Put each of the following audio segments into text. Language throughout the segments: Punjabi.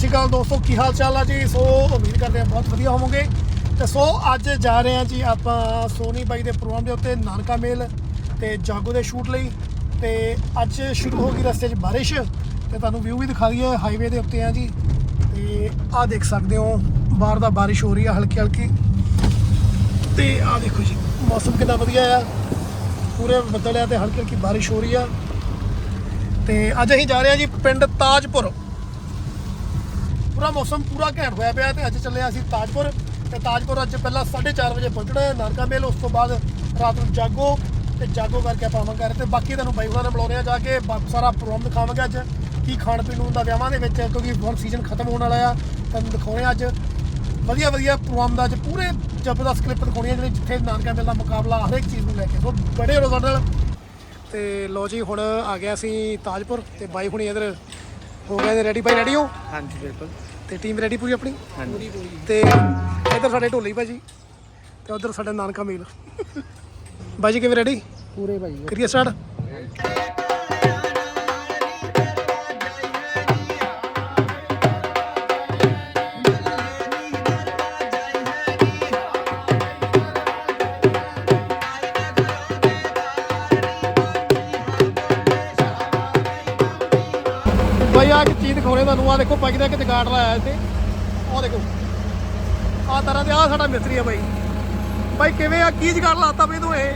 ਸ਼੍ਰੀ ਅਕਾਲ ਦੋਸਤੋ, ਕੀ ਹਾਲ ਚਾਲ ਆ ਜੀ? ਸੋ ਉਮੀਦ ਕਰਦੇ ਹਾਂ ਬਹੁਤ ਵਧੀਆ ਹੋਵੋਗੇ। ਤੇ ਸੋ ਅੱਜ ਜਾ ਰਹੇ ਹਾਂ ਜੀ ਆਪਾਂ ਸੋਨੀ ਬਾਈ ਦੇ ਪ੍ਰੋਗਰਾਮ ਦੇ ਉੱਤੇ ਨਾਨਕਾ ਮੇਲ ਤੇ ਜਾਗੋ ਦੇ ਸ਼ੂਟ ਲਈ। ਤੇ ਅੱਜ ਸ਼ੁਰੂ ਹੋ ਗਈ ਰਸਤੇ 'ਚ ਬਾਰਿਸ਼ ਤੇ ਤੁਹਾਨੂੰ ਵਿਊ ਵੀ ਦਿਖਾ ਦਈਏ ਹਾਈਵੇ ਦੇ ਉੱਤੇ ਆ ਜੀ। ਤੇ ਆਹ ਦੇਖ ਸਕਦੇ ਹੋ, ਬਾਹਰ ਦਾ ਬਾਰਿਸ਼ ਹੋ ਰਹੀ ਆ ਹਲਕੀ ਹਲਕੀ ਤੇ ਆਹ ਦੇਖੋ ਜੀ, ਮੌਸਮ ਕਿੰਨਾ ਵਧੀਆ ਆ। ਪੂਰੇ ਬੱਦਲ ਆ ਤੇ ਹਲਕੀ ਹਲਕੀ ਬਾਰਿਸ਼ ਹੋ ਰਹੀ ਆ। ਤੇ ਅੱਜ ਅਸੀਂ ਜਾ ਰਹੇ ਹਾਂ ਜੀ ਪਿੰਡ ਤਾਜਪੁਰ। ਪੂਰਾ ਮੌਸਮ ਪੂਰਾ ਘੈਂਟ ਹੋਇਆ ਪਿਆ ਤੇ ਅੱਜ ਚੱਲੇ ਹਾਂ ਅਸੀਂ ਤਾਜਪੁਰ ਤੇ ਤਾਜਪੁਰ ਅੱਜ ਪਹਿਲਾਂ 4:30 ਵਜੇ ਪਹੁੰਚਣਾ ਹੈ ਨਾਨਕਾ ਮੇਲ, ਉਸ ਤੋਂ ਬਾਅਦ ਰਾਤ ਨੂੰ ਜਾਗੋ ਤੇ ਜਾਗੋ ਕਰਕੇ ਆਪਾਂ ਆਵਾਂਗੇ ਘਰ ਤੇ। ਬਾਕੀ ਤੁਹਾਨੂੰ ਬਾਈ ਉਹਨਾਂ ਨਾਲ ਬੁਲਾਉਣੇ ਆ ਜਾ ਕੇ ਬਾ- ਸਾਰਾ ਪ੍ਰੋਗਰਾਮ ਦਿਖਾਵਾਂਗੇ ਅੱਜ, ਕੀ ਖਾਣ ਪੀਣ ਨੂੰ ਹੁੰਦਾ ਵਿਆਹਾਂ ਦੇ ਵਿੱਚ, ਕਿਉਂਕਿ ਹੁਣ ਸੀਜ਼ਨ ਖਤਮ ਹੋਣ ਵਾਲਾ ਆ, ਤੁਹਾਨੂੰ ਦਿਖਾਉਣੇ ਆ ਅੱਜ। ਵਧੀਆ ਵਧੀਆ ਪ੍ਰੋਗਰਾਮ ਦਾ ਅੱਜ ਪੂਰੇ ਜ਼ਬਰਦਸਤ ਕਲਿੱਪ ਦਿਖਾਉਣੀ ਆ ਜਿਹੜੇ ਜਿੱਥੇ ਨਾਨਕਾ ਮੇਲ ਦਾ ਮੁਕਾਬਲਾ ਹਰ ਇੱਕ ਚੀਜ਼ ਨੂੰ ਲੈ ਕੇ। ਸੋ ਬੜੇ ਰਹੋ ਸਾਡੇ ਨਾਲ। ਤੇ ਲੋ ਜੀ, ਹੁਣ ਆ ਗਿਆ ਅਸੀਂ ਤਾਜਪੁਰ ਤੇ ਬਾਈ ਹੁਣੀ ਇਧਰ ਹੋ ਗਏ ਨੇ ਰੈਡੀ ਬਾਈ ਰੈਡੀ ਹੋ? ਹਾਂਜੀ ਬਿਲਕੁਲ। ਤੇ ਟੀਮ ਰੈਡੀ ਪੂਰੀ ਆਪਣੀ? ਹਾਂਜੀ। ਤੇ ਇਧਰ ਸਾਡੇ ਢੋਲੀ ਭਾਜੀ ਤੇ ਉਧਰ ਸਾਡਾ ਨਾਨਕਾ ਮੀਲ। ਬਾਜੀ ਕਿਵੇਂ ਰੈਡੀ ਪੂਰੇ ਭਾਈ। ਕਰੀਏ ਸਟਾਰਟ ਬਾਈ ਆ ਇੱਕ ਚੀਜ਼ ਦਿਖਾਉਣੇ ਤੁਹਾਨੂੰ ਆ ਦੇਖੋ ਬਾਈ ਦਾ ਇੱਕ ਜਗਾੜ ਲਾਇਆ ਇੱਥੇ। ਉਹ ਦੇਖੋ। ਆ ਤਰ੍ਹਾਂ ਦੇ ਆ ਸਾਡਾ ਮਿਸਤਰੀ ਆ ਬਾਈ। ਬਾਈ ਕਿਵੇਂ ਆ ਕੀ ਜਗਾੜ ਲਾਤਾ ਬਈ ਤੂੰ ਇਹ?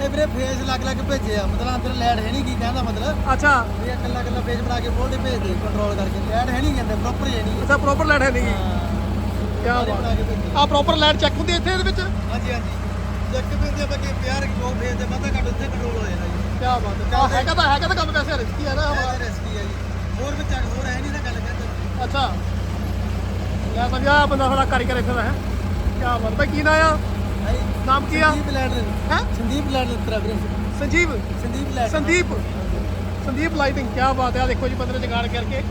ਇਹ ਵੀਰੇ ਫੇਸ ਲੱਗ ਲੱਗ ਭੇਜੇ ਆ। ਮਤਲਬ ਅੰਦਰ ਲੈਟ ਹੈ ਨਹੀਂ ਕੀ ਕਹਿੰਦਾ ਮਤਲਬ? ਅੱਛਾ। ਇਹ ਇਕੱਲਾ ਇਕੱਲਾ ਪੇਜ ਬਣਾ ਕੇ ਬੋਲਦੇ ਭੇਜਦੇ ਕੰਟਰੋਲ ਕਰਕੇ। ਲੈਟ ਹੈ ਨਹੀਂ ਕਹਿੰਦੇ ਪ੍ਰੋਪਰ ਹੈ ਨਹੀਂ ਅੱਛਾ ਪ੍ਰੋਪਰ ਲਾਈਟ ਹੈ ਨਹੀਂ ਕੀ ਬਾਤ। ਕੇ ਆ ਪ੍ਰੋਪਰ ਲਾਈਟ ਚੈੱਕ ਹੁੰਦੀ ਇੱਥੇ ਇਹਦੇ ਵਿੱਚ? ਹਾਂਜੀ ਹਾਂਜੀ। ਜੱਕ ਭੇਜਦੇ ਬਾਕੀ ਪਿਆਰ ਕੋ ਭੇਜਦੇ ਮਾਤਾ ਘੱਟ ਉੱਥੇ ਕੰਟਰੋਲ ਹੋ ਜਾਂਦਾ ਜੀ ਕੀ ਬਾਤ ਹੈ। ਆ ਹੈਗਾ ਤਾਂ ਹੈਗਾ ਤਾਂ ਕੰਮ ਵੈਸੇ ਰਿਸਕੀ ਹੈ ਨਾ ਇਹ ਹਮਾਰਾ ਰਿਸਕੀ ਹੈ ਜੀ। ਹੋਰ ਵਿੱਚ ਹੋਰ ਹੈ ਨਹੀਂ ਨਾ ਗੱਲ ਕਹਿੰਦੇ। ਅੱਛਾ। ਲੈ ਤਾਂ ਆ ਬੰਦਾ ਸਾਡਾ ਕਾਰੀਗਰ ਇੱਥੇ ਦਾ ਹੈ। ਕੀ ਬਾਤ ਭਾਈ ਕੀ ਨਾਂ ਆ? ਹਾਂਜੀ ਨਾਮ ਕੀ ਆ? ਸੰਦੀਪ ਲੈਟ ਹੈ? ਸੰਦੀਪ ਲੈਟ ਤੇਰਾ ਵੀਰੇ ਸੰਜੀਵ ਸੰਦੀਪ ਲੈਟ ਸੰਦੀਪ? ਸੰਦੀਪ ਲਾਈਟਿੰਗ ਕੀ ਬਾਤ ਹੈ। ਆ ਦੇਖੋ ਜੀ ਬੰਦੇ ਨੇ ਜਗਾੜ ਕਰਕੇ।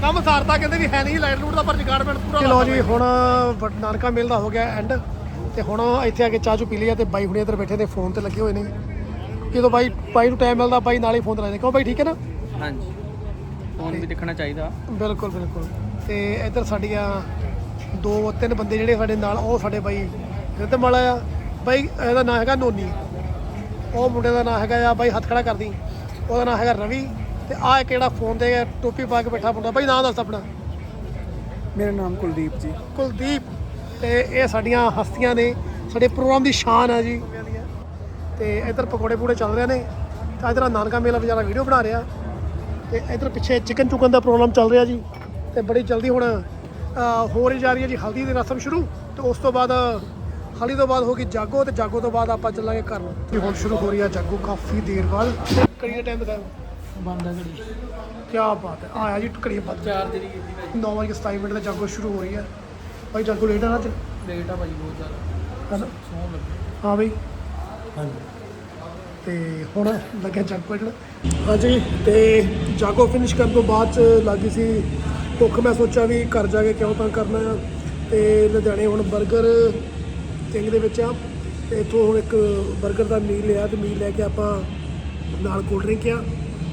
ਕੰਮ ਸਾਰਤਾ ਕਹਿੰਦੇ ਵੀ ਹੈ ਨਹੀਂ ਲਾਈਟ ਲੂਟ ਦਾ ਪਰ ਜਗਾੜਮੈਂਟ ਪੂਰਾ ਚਲੋ ਜੀ ਹੁਣ ਨਾਨਕਾ ਮੇਲ ਦਾ ਹੋ ਗਿਆ ਐਂਡ ਤੇ ਹੁਣ ਇੱਥੇ ਆ ਕੇ ਚਾਹ ਚੂ ਪੀ ਲਈ ਤੇ ਬਾਈ ਹੁਣੇ ਇੱਧਰ ਬੈਠੇ ਨੇ ਫੋਨ ਤੇ ਲੱਗੇ ਹੋਏ ਨੇ। ਜਦੋਂ ਬਾਈ ਬਾਈ ਨੂੰ ਟਾਈਮ ਮਿਲਦਾ ਬਾਈ ਨਾਲ ਹੀ ਫੋਨ ਲਾਉਂਦੇ ਕਿਉਂ ਬਾਈ ਠੀਕ ਹੈ ਨਾ? ਹਾਂਜੀ। ਫੋਨ ਵੀ ਦੇਖਣਾ ਚਾਹੀਦਾ। ਬਿਲਕੁਲ ਬਿਲਕੁਲ। ਤੇ ਇੱਧਰ ਸਾਡੀਆਂ ਦੋ ਤਿੰਨ ਬੰਦੇ ਜਿਹੜੇ ਸਾਡੇ ਨਾਲ ਉਹ ਸਾਡੇ ਬਾਈ ਰਿਦਮ ਵਾਲਾ ਆ। ਬਾਈ ਇਹਦਾ ਨਾਂ ਹੈਗਾ ਨੋਨੀ। ਉਹ ਮੁੰਡੇ ਦਾ ਨਾਂ ਹੈਗਾ ਆ ਬਾਈ ਹੱਥ ਖੜਾ ਕਰਦੀ। ਉਹਦਾ ਨਾਂ ਹੈਗਾ ਰਵੀ। ਤੇ ਆਹ ਇੱਕ ਜਿਹੜਾ ਫੋਨ ਤੇ ਟੋਪੀ ਪਾ ਕੇ ਬੈਠਾ ਮੁੰਡਾ। ਬਾਈ ਨਾਂ ਦੱਸ ਆਪਣਾ। ਮੇਰਾ ਨਾਮ ਕੁਲਦੀਪ ਜੀ। ਕੁਲਦੀਪ। ਤੇ ਇਹ ਸਾਡੀਆਂ ਹਸਤੀਆਂ ਨੇ। ਸਾਡੇ ਪ੍ਰੋਗਰਾਮ ਦੀ ਸ਼ਾਨ ਆ ਜੀ। ਤੇ ਇੱਧਰ ਪਕੌੜੇ ਪੂੜੇ ਚੱਲ ਰਹੇ ਨੇ। ਤੇ ਇੱਧਰ ਨਾਨਕਾ ਮੇਲਾ ਵਿਚਾਰਾ ਵੀਡੀਓ ਬਣਾ ਰਿਹਾ। ਤੇ ਇੱਧਰ ਪਿੱਛੇ ਚਿਕਨ ਚੁਕਨ ਦਾ ਪ੍ਰੋਗਰਾਮ ਚੱਲ ਰਿਹਾ ਜੀ। ਤੇ ਬੜੀ ਜਲਦੀ ਹੁਣ ਹੋ ਰਹੀ ਜਾ ਰਹੀ ਹੈ ਜੀ ਹਲਦੀ ਦੀ ਰਸਮ ਸ਼ੁਰੂ। ਤੇ ਉਸ ਤੋਂ ਬਾਅਦ ਹਲਦੀ ਤੋਂ ਬਾਅਦ ਹੋਗੀ ਜਾਗੋ ਤੇ ਜਾਗੋ ਤੋਂ ਬਾਅਦ ਆਪਾਂ ਚੱਲਾਂਗੇ ਘਰ। ਨੂੰ ਤੇ ਹੁਣ ਸ਼ੁਰੂ ਹੋ ਰਹੀ ਹੈ ਜਾਗੋ ਕਾਫੀ ਦੇਰ ਬਾਅਦ। ਕਰੀਏ ਟਾਈਮ ਦਿਖਾਓ। ਬੰਦਾ ਘੜੀ। ਕੀ ਬਾਤ ਹੈ। ਆਇਆ ਜੀ ਕਰੀਏ ਬਾਤ 4 ਤਰੀਕ ਦੀ 9 ਵਜੇ 27 ਮਿੰਟ ਤੇ ਜਾਗੋ ਸ਼ੁਰੂ ਹੋ ਰਹੀ ਹੈ। ਭਾਈ ਜਾਗੋ ਲੇਟ ਆ ਨਾ ਅੱਜ। ਲੇਟ ਆ ਭਾਈ ਬਹੁਤ ਜ਼ਿਆਦਾ। ਹਾਂ ਬਈ। ਹਾਂਜੀ। ਤੇ ਹੁਣ ਲੱਗਿਆ ਜੱਗ ਪੜਨ ਹਾਂਜੀ, ਤੇ ਜਾਗੋ ਫਿਨਿਸ਼ ਕਰਨ ਤੋਂ ਬਾਅਦ ਚ ਲੱਗੀ ਸੀ ਭੁੱਖ। ਮੈਂ ਸੋਚਿਆ ਵੀ ਘਰ ਜਾ ਕੇ ਕਿਉਂ ਤਾਂ ਕਰਨਾ ਆ। ਤੇ ਲੁਧਿਆਣੇ ਹੁਣ 버ਗਰ ਕਿੰਗ ਦੇ ਵਿੱਚ ਆ। ਤੇ ਇਥੋਂ ਹੁਣ ਇੱਕ 버ਗਰ ਦਾ ਮੀਲ ਲਿਆ ਤੇ ਮੀਲ ਲੈ ਕੇ ਆਪਾਂ ਨਾਲ ਕੋਲਡ ਡਰਿੰਕ ਆ।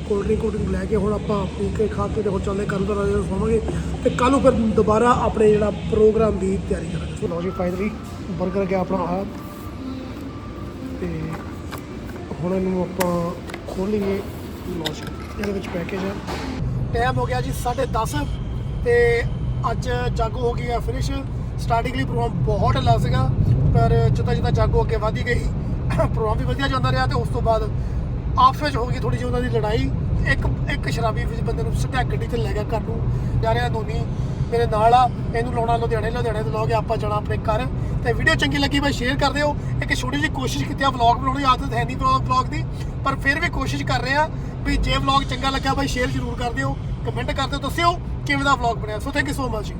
ਕੋਲਡ ਡਰਿੰਕ ਕੋਲਡ ਲੈ ਕੇ ਹੁਣ ਆਪਾਂ ਪੀ ਕੇ ਖਾ ਕੇ ਤੇ ਹੁਣ ਚੱਲਦੇ ਕਰਨ ਦਾ ਰਾਜਾ ਸੋਵਾਂਗੇ। ਤੇ ਕੱਲ ਨੂੰ ਫਿਰ ਦੁਬਾਰਾ ਆਪਣੇ ਜਿਹੜਾ ਪ੍ਰੋਗਰਾਮ ਦੀ ਤਿਆਰੀ ਕਰਾਂਗੇ। ਸੋ ਜੀ ਫਾਈਨਲੀ 버ਗਰ ਗਿਆ ਆਪਣਾ। ਆ ਤੇ ਹੁਣ ਇਹਨੂੰ ਆਪਾਂ ਖੋਲੀਏ ਲੌਂਚ ਇਹਦੇ ਵਿੱਚ ਪੈਕੇਜ ਹੈ ਟਾਈਮ ਹੋ ਗਿਆ ਜੀ 10:30 ਤੇ ਅੱਜ ਜਾਗੋ ਹੋ ਗਈ ਆ ਫਿਨਿਸ਼ ਸਟਾਰਟਿੰਗ ਲਈ ਪ੍ਰੋਗਰਾਮ ਬਹੁਤ ਢਿੱਲਾ ਸੀਗਾ, ਪਰ ਜਿੱਦਾਂ ਜਿੱਦਾਂ ਜਾਗੋ ਅੱਗੇ ਵਧੀ ਗਈ ਪ੍ਰੋਗਰਾਮ ਵੀ ਵਧੀਆ ਜਾਂਦਾ ਰਿਹਾ ਤੇ ਉਸ ਤੋਂ ਬਾਅਦ ਆਪਸ ਵਿੱਚ ਹੋ ਗਈ ਥੋੜੀ ਜਿਹੀ ਉਹਨਾਂ ਦੀ ਲੜਾਈ। ਇੱਕ ਇੱਕ ਸ਼ਰਾਬੀ ਵਿੱਚ ਬੰਦੇ ਨੂੰ ਸਟੈਕ ਗੱਡੀ 'ਚ ਲੈ ਗਿਆ ਘਰ ਨੂੰ। ਜਾ ਰਿਹਾ ਦੋਨੀ ਮੇਰੇ ਨਾਲ ਆ, ਇਹਨੂੰ ਲਾਉਣਾ ਲੁਧਿਆਣੇ ਲੁਧਿਆਣੇ ਤੋਂ ਲਾ ਆਪਾਂ ਜਾਣਾ ਆਪਣੇ ਘਰ। ਤੇ ਵੀਡੀਓ ਚੰਗੀ ਲੱਗੀ ਬਾਈ ਸ਼ੇਅਰ ਕਰ ਦਿਓ। ਇੱਕ ਛੋਟੀ ਜਿਹੀ ਕੋਸ਼ਿਸ਼ ਕੀਤੀ ਆ ਵਲੌਗ ਬਣਾਉਣ ਦੀ, ਆਦਤ ਹੈ ਨਹੀਂ ਵਲੌਗ ਦੀ, ਪਰ ਫਿਰ ਵੀ ਕੋਸ਼ਿਸ਼ ਕਰ ਰਹੇ ਆ ਵੀ ਜੇ ਵਲੌਗ ਚੰਗਾ ਲੱਗਾ ਬਾਈ ਸ਼ੇਅਰ ਜ਼ਰੂਰ ਕਰ ਦਿਓ ਕਮੈਂਟ ਕਰ ਦਿਓ, ਦੱਸਿਓ ਕਿਵੇਂ ਦਾ ਵਲੌਗ ਬਣਿਆ। So thank you so much